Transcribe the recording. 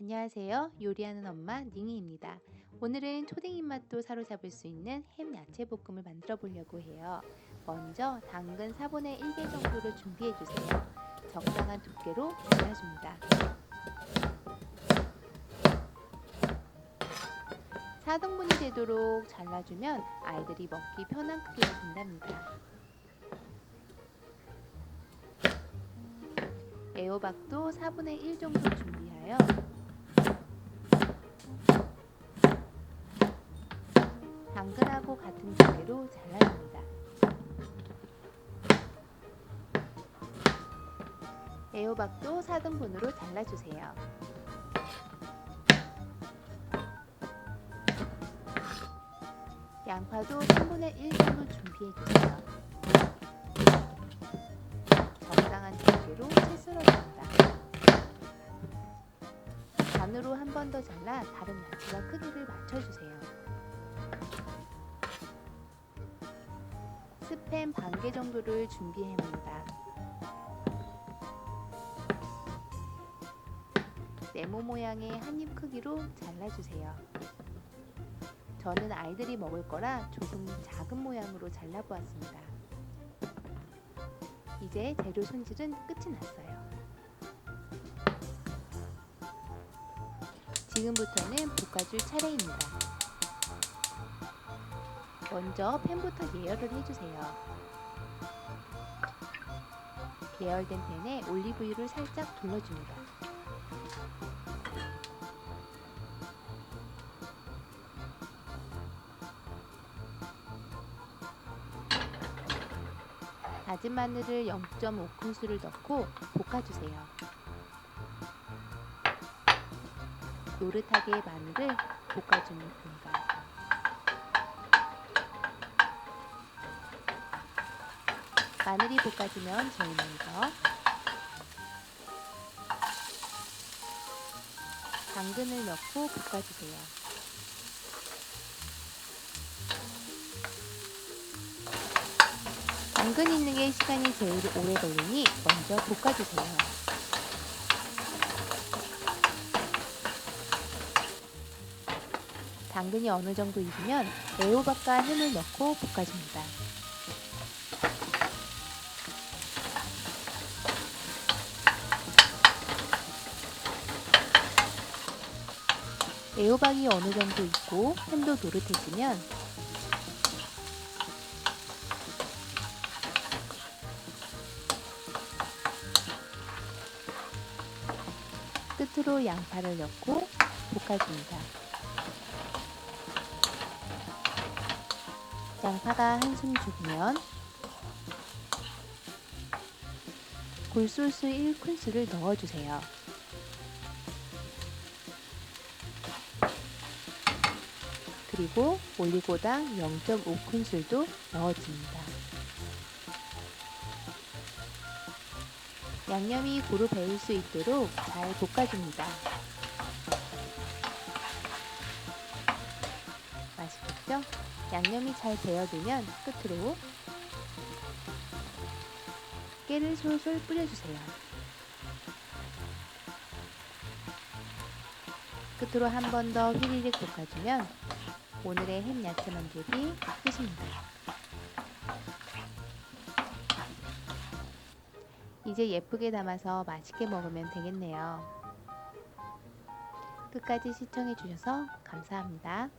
안녕하세요. 요리하는 엄마 닝이입니다. 오늘은 초딩 입맛도 사로잡을 수 있는 햄 야채 볶음을 만들어 보려고 해요. 먼저 당근 4분의 1개 정도를 준비해 주세요. 적당한 두께로 잘라줍니다. 4등분이 되도록 잘라주면 아이들이 먹기 편한 크기가 된답니다. 애호박도 4분의 1 정도 준비하여 당근하고 같은 두께로 잘라줍니다. 애호박도 4등분으로 잘라주세요. 양파도 3분의 1 정도 준비해주세요. 썰어줍니다. 반으로 한 번 더 잘라 다른 야채와 크기를 맞춰주세요. 스팸 반 개 정도를 준비해봅니다. 네모 모양의 한 입 크기로 잘라주세요. 저는 아이들이 먹을 거라 조금 작은 모양으로 잘라보았습니다. 이제 재료 손질은 끝이 났어요. 지금부터는 볶아줄 차례입니다. 먼저 팬부터 예열을 해주세요. 예열된 팬에 올리브유를 살짝 둘러줍니다. 다진 마늘을 0.5큰술을 넣고 볶아주세요. 노릇하게 마늘을 볶아줍니다. 마늘이 볶아지면 제일 먼저 당근을 넣고 볶아주세요. 당근 있는 게 시간이 제일 오래 걸리니 먼저 볶아주세요. 당근이 어느 정도 익으면 애호박과 햄을 넣고 볶아줍니다. 애호박이 어느 정도 익고 햄도 노릇해지면 끝으로 양파를 넣고 볶아줍니다. 양파가 한숨 죽으면 굴소스 1큰술을 넣어주세요. 그리고 올리고당 0.5큰술도 넣어줍니다. 양념이 고루 배일 수 있도록 잘 볶아줍니다. 맛있겠죠? 양념이 잘 배어들면 끝으로 깨를 솔솔 뿌려주세요. 끝으로 한 번 더 휘리릭 볶아주면 오늘의 햄 야채 만들기 끝입니다. 이제 예쁘게 담아서 맛있게 먹으면 되겠네요. 끝까지 시청해주셔서 감사합니다.